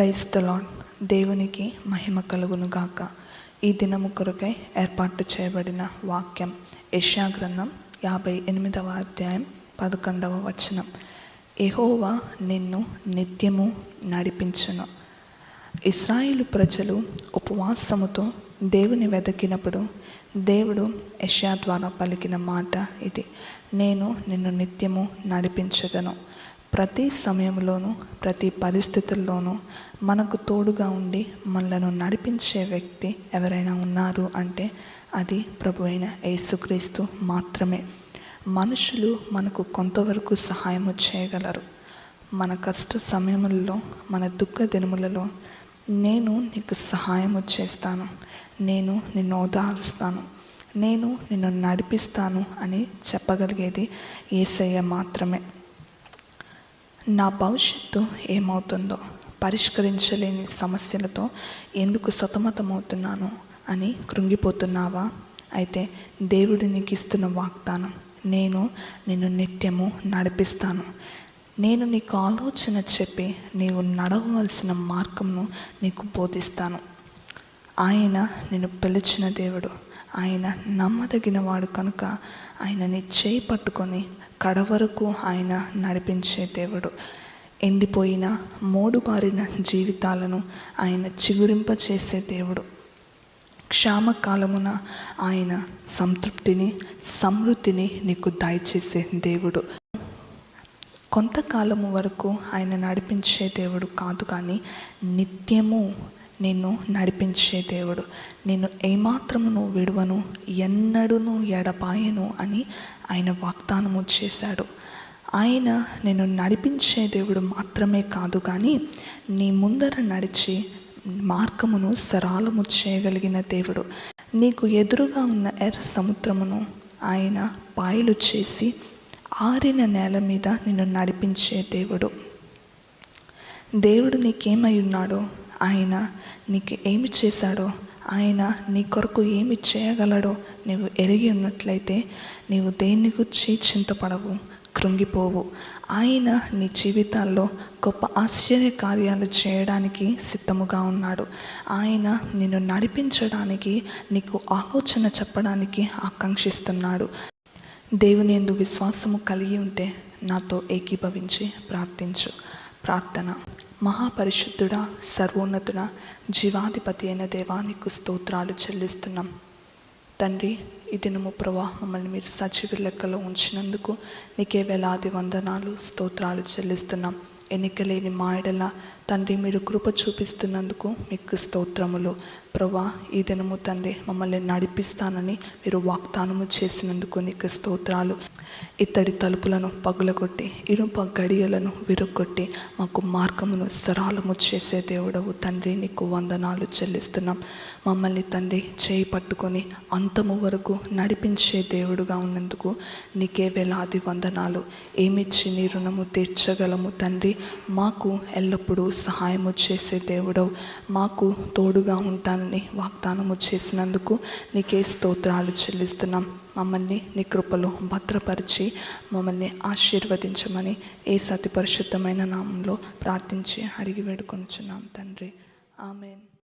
Praise lord దేవునికి మహిమ కలుగును గాక. ఈ దినము కొరకై ఏర్పాటు చేయబడిన వాక్యం యెషయా గ్రంథం యాభై ఎనిమిదవ అధ్యాయం పదకొండవ వచనం. ఎహోవా నిన్ను నిత్యము నడిపించును. ఇస్రాయిలు ప్రజలు ఉపవాసముతో దేవుని వెదకినప్పుడు దేవుడు యెషయా ద్వారా పలికిన మాట ఇది. నేను నిన్ను నిత్యము నడిపించదను. ప్రతి సమయంలోనూ ప్రతి పరిస్థితుల్లోనూ మనకు తోడుగా ఉండి మనలను నడిపించే వ్యక్తి ఎవరైనా ఉన్నారు అంటే అది ప్రభు అయిన యేసుక్రీస్తు మాత్రమే. మనుషులు మనకు కొంతవరకు సహాయము చేయగలరు. మన కష్ట సమయములలో మన దుఃఖ దినములలో నేను నీకు సహాయము చేస్తాను. నేను నిన్ను ఓదారుస్తాను. నేను నిన్ను నడిపిస్తాను అని చెప్పగలిగేది ఏసయ్య మాత్రమే. నా భవిష్యత్తు ఏమవుతుందో పరిష్కరించలేని సమస్యలతో ఎందుకు సతమతమవుతున్నాను అని కృంగిపోతున్నావా? అయితే దేవుడు నీకు ఇస్తున్న వాగ్దానం నేను నిన్ను నిత్యము నడిపిస్తాను. నేను నీకు ఆలోచన చెప్పి నీవు నడవవలసిన మార్గంను నీకు బోధిస్తాను. ఆయన నిన్ను పిలిచిన దేవుడు ఆయన నమ్మదగిన వాడు కనుక ఆయనని చేయి పట్టుకొని కడవరకు ఆయన నడిపించే దేవుడు. ఎండిపోయిన మోడుబారిన జీవితాలను ఆయన చిగురింప చేసే దేవుడు. క్షామకాలమున ఆయన సంతృప్తిని సమృద్ధిని నీకు దయచేసే దేవుడు. కొంతకాలము వరకు ఆయన నడిపించే దేవుడు కాదు కానీ నిత్యము నిన్ను నడిపించే దేవుడు. నిన్ను ఏమాత్రమును విడువను ఎన్నడూను ఎడపాయను అని ఆయన వాగ్దానము చేశాడు. ఆయన నిన్ను నడిపించే దేవుడు మాత్రమే కాదు కానీ నీ ముందర నడిచి మార్గమును సరాలము చేయగలిగిన దేవుడు. నీకు ఎదురుగా ఉన్న ఎర్ర సముద్రమును ఆయన పాయలు చేసి ఆరిన నేల మీద నిన్ను నడిపించే దేవుడు. దేవుడు నీకేమై ఉన్నాడో ఆయన నీకు ఏమి చేశాడో ఆయన నీ కొరకు ఏమి చేయగలడో నీవు ఎరిగి ఉన్నట్లయితే నీవు దేన్ని గురించి చింతపడవు కృంగిపోవు. ఆయన నీ జీవితాల్లో గొప్ప ఆశ్చర్య కార్యాలు చేయడానికి సిద్ధముగా ఉన్నాడు. ఆయన నిన్ను నడిపించడానికి నీకు ఆలోచన చెప్పడానికి ఆకాంక్షిస్తున్నాడు. దేవుని ఎందు విశ్వాసము కలిగి ఉంటే నాతో ఏకీభవించి ప్రార్థించు. ప్రార్థన. మహాపరిశుద్ధుడ సర్వోన్నతుడ జీవాధిపతి అయిన దేవానికి స్తోత్రాలు చెల్లిస్తున్నాం. తండ్రి ఈ దినము ప్రభా మమ్మల్ని మీరు సజీవ లెక్కలో ఉంచినందుకు నీకే వేలాది వందనాలు స్తోత్రాలు చెల్లిస్తున్నాం. ఎన్నికలేని మాయడల తండ్రి మీరు కృప చూపిస్తున్నందుకు మీకు స్తోత్రములు. ప్రభా ఈ దినము తండ్రి మమ్మల్ని నడిపిస్తానని మీరు వాగ్దానము చేసినందుకు నీకు స్తోత్రాలు. ఇత్తడి తలుపులను పగులగొట్టి ఇనుప గడియలను విరుగొట్టి మాకు మార్గమును సరాలము చేసే దేవుడవు తండ్రి నీకు వందనాలు చెల్లిస్తున్నాం. మమ్మల్ని తండ్రి చేయి పట్టుకొని అంతము వరకు నడిపించే దేవుడుగా ఉన్నందుకు నీకే వేలాది వందనాలు. ఏమిచ్చి నీ రుణము తీర్చగలము తండ్రి? మాకు ఎల్లప్పుడూ సహాయము చేసే దేవుడవు. మాకు తోడుగా ఉంటాను ఉంటానని వాగ్దానము చేసినందుకు నీకే స్తోత్రాలు చెల్లిస్తున్నాం. మమ్మల్ని నీ కృపలో భద్రపరిచి మమ్మల్ని ఆశీర్వదించమని ఏ సతి పరిశుద్ధమైన నామంలో ప్రార్థించి అడిగి వేడుకొనుచున్నాం తండ్రి. ఆమెన్.